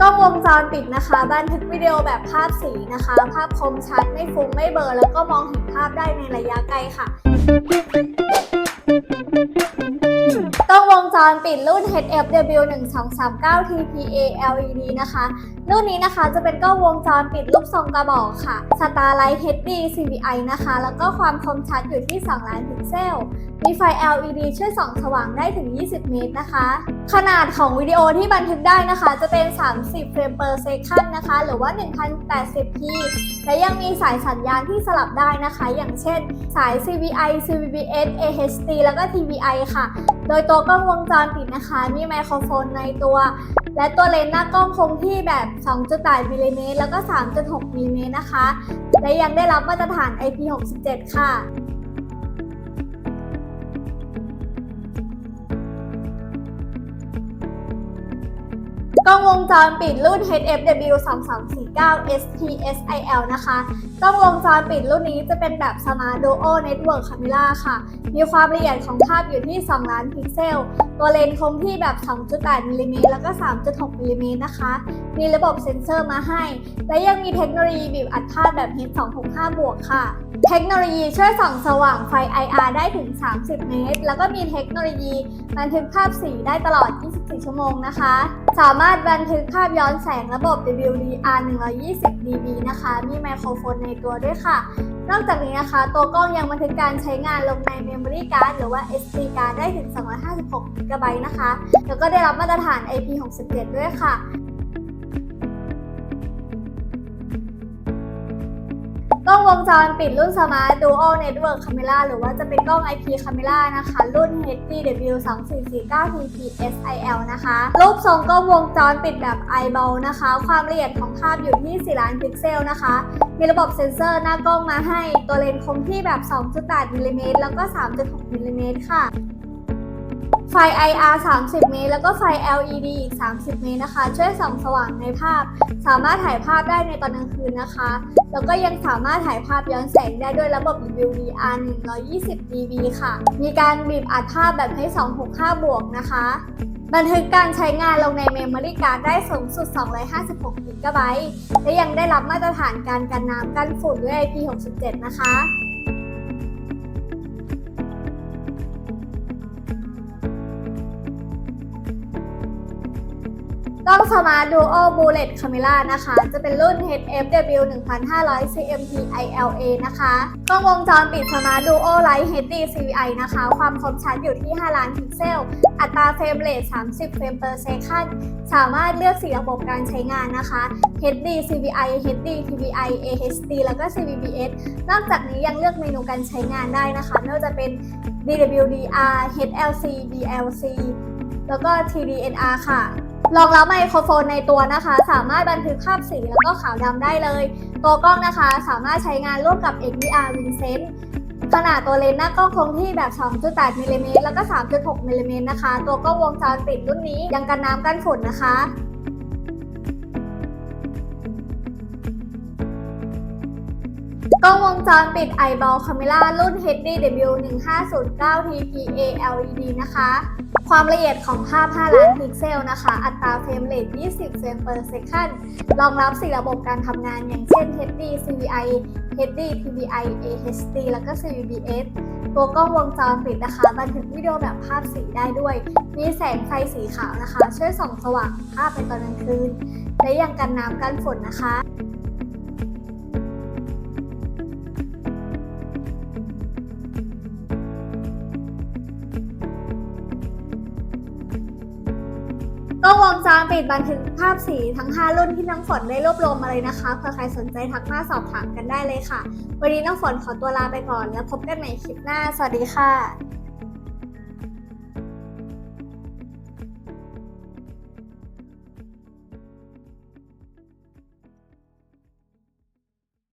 กล้องวงจรปิดนะคะ บันทึกวิดีโอแบบภาพสีนะคะ ภาพคมชัดไม่ฟุ้งไม่เบลอแล้วก็มองเห็นภาพได้ในระยะไกลค่ะกล้องวงจรปิดรุ่น HFW 1 2 3 9 TPA LED นะคะ รุ่นนี้นะคะจะเป็นกล้องวงจรปิดรูปทรงกระบอกค่ะ Starlight HD CVI นะคะ แล้วก็ความคมชัดอยู่ที่ 2 ล้านพิกเซล มีไฟ LED ช่วยส่องสว่างได้ถึง 20 เมตรนะคะ ขนาดของวิดีโอที่บันทึกได้นะคะ จะเป็น 30 เฟรม per second นะคะ หรือว่า 1080p และยังมีสายสัญญาณที่สลับได้นะคะ อย่างเช่น สาย CVI CVBS AHD แล้วก็ TVI ค่ะ โดยตัวกล้องวงจรปิดนะคะ มีไมโครโฟนในตัว และตัวเลนส์หน้ากล้องคงที่แบบ 2.8มิลลิเมตรแล้วก็ 3.6มิลลิเมตรนะคะ และยังได้รับมาตรฐาน IP67 ค่ะ กล้องวงจรปิดรุ่น HFW 2349 STSIL นะคะ กล้องวงจรปิดรุ่นนี้จะเป็นแบบ Smart Duo Network Camera ค่ะ มีความละเอียดของภาพอยู่ที่ 2 ล้านพิกเซล ตัวเลนส์คงที่แบบ 2.8มิลลิเมตรแล้วก็ 3.6มิลลิเมตรนะคะ มีระบบเซ็นเซอร์มาให้ และยังมีเทคโนโลยีบีบอัดภาพแบบ H265 บวกค่ะ เทคโนโลยีช่วยส่องสว่างไฟ IR ได้ถึง 30 เมตร แล้วก็มีเทคโนโลยีบันทึกภาพสีได้ตลอด 24 ชั่วโมงนะคะ สามารถบันทึกภาพย้อนแสงระบบ WDR 120 dB นะคะ มีไมโครโฟนในตัวด้วยค่ะ นอกจากนี้นะคะ ตัวกล้องยังบันทึกการใช้งานลงใน Memory Card หรือว่า SD card ได้ถึง 256 GB นะคะ แล้วก็ได้รับมาตรฐาน IP67 ด้วยค่ะ ล้องวงจรปิดรุ่น Smart Dual Network Camera หรือว่าจะเป็นกล้อง IP Camera นะคะ รุ่น HDW 2449 TP SIL นะคะ รูปทรงกล้องวงจรปิดแบบ eyeball นะคะ ความละเอียดของภาพอยู่ที่ 4 ล้านพิกเซลนะคะ มีระบบเซ็นเซอร์หน้ากล้องมาให้ ตัวเลนส์คงที่แบบ 2.8มิลลิเมตรแล้วก็ 3.6มิลลิเมตรค่ะ ไฟ IR 30 เมตร แล้วก็ไฟ LED อีก 30 เมตรนะคะ ช่วยส่องสว่างในภาพ สามารถถ่ายภาพได้ในตอนกลางคืนนะคะ แล้วก็ยังสามารถถ่ายภาพย้อนแสงได้ด้วยระบบ WDR 120 dB ค่ะ มีการบีบอัดภาพแบบให้ 265 บวกนะคะ บันทึกการใช้งานลงใน Memory Card ได้สูงสุด 256 GB และยังได้รับมาตรฐานการกันน้ำกันฝุ่นด้วย IP67 นะคะ กล้อง Smart Duo Bullet Camera นะคะ จะเป็นรุ่น HFW 1500 CMP ILA นะคะ กล้องวงจรปิด Smart Duo Light HD CVI นะคะ ความคมชัดอยู่ที่ 5 ล้านพิกเซล อัตราเฟรมเรท30 เฟรม per second สามารถเลือกสีระบบการใช้งานนะคะ HD CVI HD TVI AHD แล้วก็ CVBS นอกจากนี้ยังเลือกเมนูการใช้งานได้นะคะไม่ว่าจะเป็น DWDR HLC BLC แล้วก็ TDNR ค่ะ รองรับไมโครโฟนในตัวนะคะ สามารถบันทึกภาพสีแล้วก็ขาวดำได้เลย ตัวกล้องนะคะสามารถใช้งานร่วมกับ XDR Vincent ขนาดตัวเลนส์หน้ากล้องคงที่แบบ 2.8มิลลิเมตรแล้วก็ 3.6มิลลิเมตรนะคะ ตัวกล้องวงจรปิดรุ่นนี้ยังกันน้ำกันฝุ่นนะคะ กล้องวงจรปิด Eyeball Camera รุ่น HDW 1509 TPA LED นะคะ ความละเอียดของภาพ 5 ล้านพิกเซลนะคะ อัตราเฟรมเรท 20 เฟรม per second รองรับ 4 ระบบการทำงานอย่างเช่น HD CVI HD TVI AHD แล้วก็ CVBS ตัวกล้องวงจรปิดนะคะ บันทึกวิดีโอแบบภาพสีได้ด้วย มีแสงไฟสีขาวนะคะ ช่วยส่องสว่างภาพในตอนกลางคืน และยังกันน้ำกันฝนนะคะ ล้องวงจรปิดบันทึกภาพสีทั้ง 5 รุ่นที่น้องฝนได้รวบรวมมาเลยนะคะเผื่อใครสนใจทักมาสอบถามกันได้เลยค่ะ วันนี้น้องฝนขอตัวลาไปก่อนแล้วพบกันใหม่คลิปหน้า สวัสดีค่ะ